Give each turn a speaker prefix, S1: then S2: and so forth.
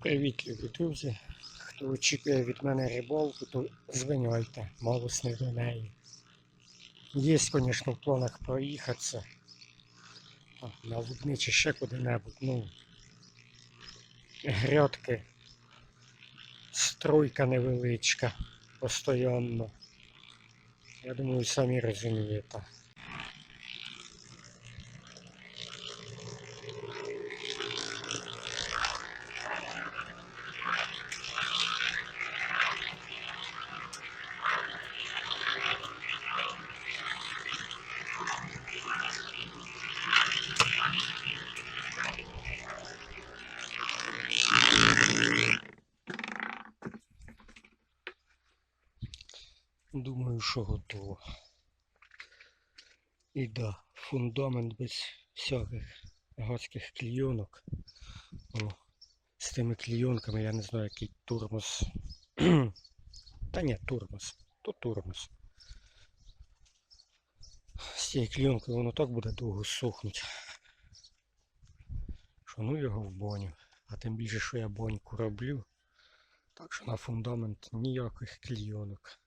S1: Привіт, любі друзі. Хто очікує від мене рибалку, то звиняйте, мало сни до неї. Є, звісно, в планах проїхатися. На Лубни чи ще куди-небудь. Ну, грядки, стройка невеличка, постоянно. Я думаю, самі розумієте. Думаю, що готово. І да, фундамент без всяких гадських клійонок. О, з тими клійонками я не знаю, який тормоз. Та ні, тормоз. То тормоз. З цією клійонкою воно так буде довго сохнути. Що ну його в баню. А тим більше, що я баньку роблю. Так що на фундамент ніяких клійонок.